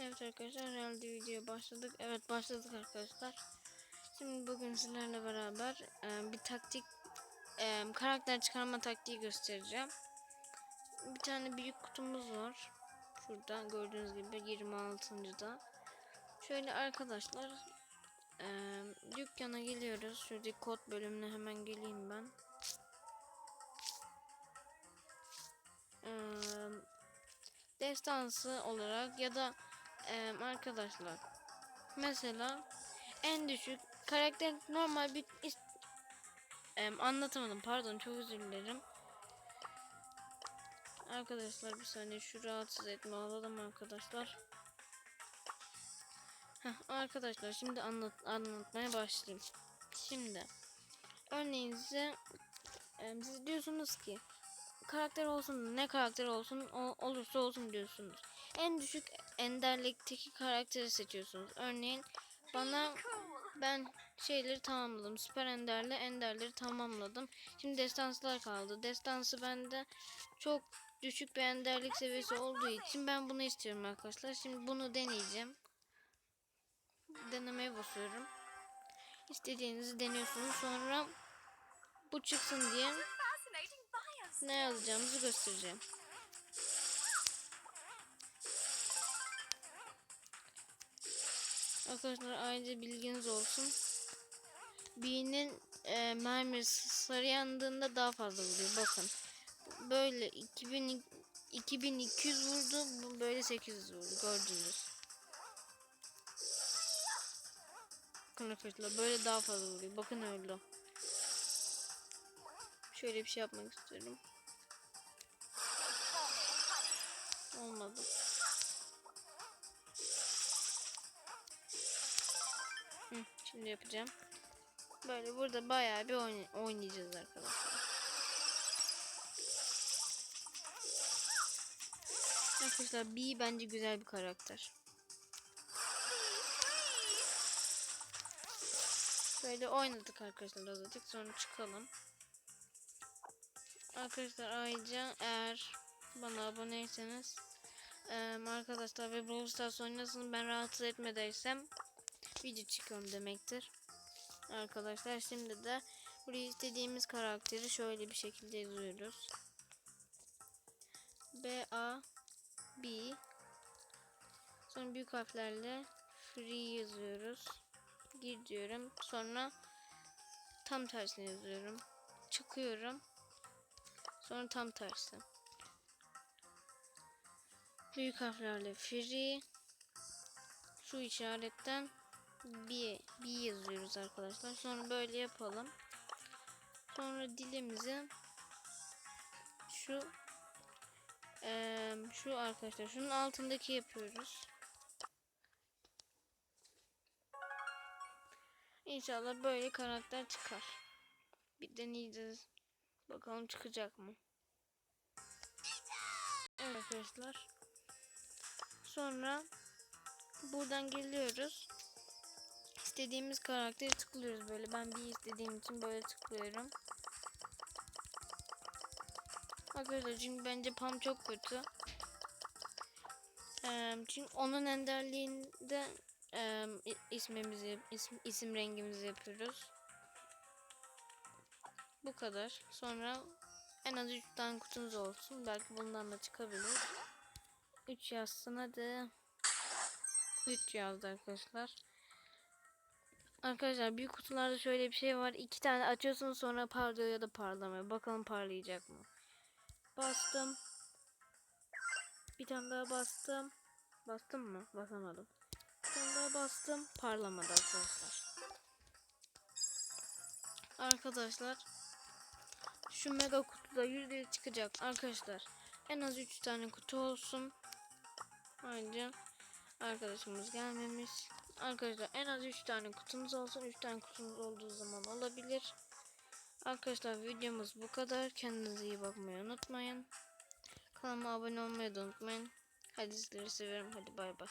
Evet arkadaşlar herhalde videoya başladık. Evet başladık arkadaşlar. Şimdi bugün sizlerle beraber e, bir taktik e, karakter çıkarma taktiği göstereceğim. Bir tane büyük kutumuz var. Şurada gördüğünüz gibi 26.da. Şöyle arkadaşlar e, dükkana geliyoruz. Şuradaki kod bölümüne hemen geleyim ben. Eee destansı olarak ya da e, arkadaşlar mesela en düşük karakter normal bir e, anlatamadım pardon çok özür dilerim. Arkadaşlar bir saniye şu rahatsız etme alalım arkadaşlar. Heh, arkadaşlar şimdi anlat anlatmaya başlayayım. Şimdi örneğin size e, siz diyorsunuz ki karakter olsun ne karakter olsun o, olursa olsun diyorsunuz. En düşük enderlikteki karakteri seçiyorsunuz. Örneğin bana ben şeyleri tamamladım. Süper enderle enderleri tamamladım. Şimdi destanslar kaldı. Destansı bende çok düşük bir enderlik seviyesi olduğu için ben bunu istiyorum arkadaşlar. Şimdi bunu deneyeceğim. Denemeye basıyorum. İstediğinizi deniyorsunuz. Sonra bu çıksın diye ne yazacağımızı göstereceğim. Arkadaşlar ayrıca bilginiz olsun. B'nin e, mermisi sarı yandığında daha fazla vuruyor. Bakın. Böyle 2000 2200 vurdu. Bu böyle 800 vurdu. Gördünüz. Bakın arkadaşlar böyle daha fazla vuruyor. Bakın öyle. Şöyle bir şey yapmak istiyorum. Olmadı. Şimdi yapacağım. Böyle burada bayağı bir oyn- oynayacağız arkadaşlar. Arkadaşlar B bence güzel bir karakter. Böyle oynadık arkadaşlar azıcık sonra çıkalım. Arkadaşlar ayrıca eğer bana aboneyseniz arkadaşlar ve Brawl Stars oynasın ben rahatsız etmediysem video çıkıyorum demektir. Arkadaşlar şimdi de buraya istediğimiz karakteri şöyle bir şekilde yazıyoruz. B A B Sonra büyük harflerle free yazıyoruz. Gir diyorum. Sonra tam tersini yazıyorum. Çıkıyorum. Sonra tam tersi. Büyük harflerle free şu işaretten B, B yazıyoruz arkadaşlar. Sonra böyle yapalım. Sonra dilimizi şu eee, şu arkadaşlar şunun altındaki yapıyoruz. İnşallah böyle karakter çıkar. Bir deneyeceğiz. Bakalım çıkacak mı? Evet arkadaşlar. Sonra buradan geliyoruz. İstediğimiz karakteri tıklıyoruz böyle. Ben bir istediğim için böyle tıklıyorum. Arkadaşlar çünkü bence Pam çok kötü. Ee, çünkü onun enderliğinde e, ismimizi, isim, isim rengimizi yapıyoruz. Bu kadar. Sonra en az 3 tane kutunuz olsun. Belki bundan da çıkabilir. 3 yazsın hadi. 3 yazdı arkadaşlar. Arkadaşlar büyük kutularda şöyle bir şey var. 2 tane açıyorsunuz sonra parlıyor ya da parlamıyor. Bakalım parlayacak mı? Bastım. Bir tane daha bastım. Bastım mı? Basamadım. Bir tane daha bastım. Parlamadı arkadaşlar. Arkadaşlar şu mega kutuda yüzde çıkacak arkadaşlar. En az 3 tane kutu olsun. Ayrıca arkadaşımız gelmemiş. Arkadaşlar en az 3 tane kutumuz olsun. 3 tane kutumuz olduğu zaman olabilir. Arkadaşlar videomuz bu kadar. Kendinize iyi bakmayı unutmayın. Kanalıma abone olmayı da unutmayın. Hadi sizleri seviyorum. Hadi bay bay.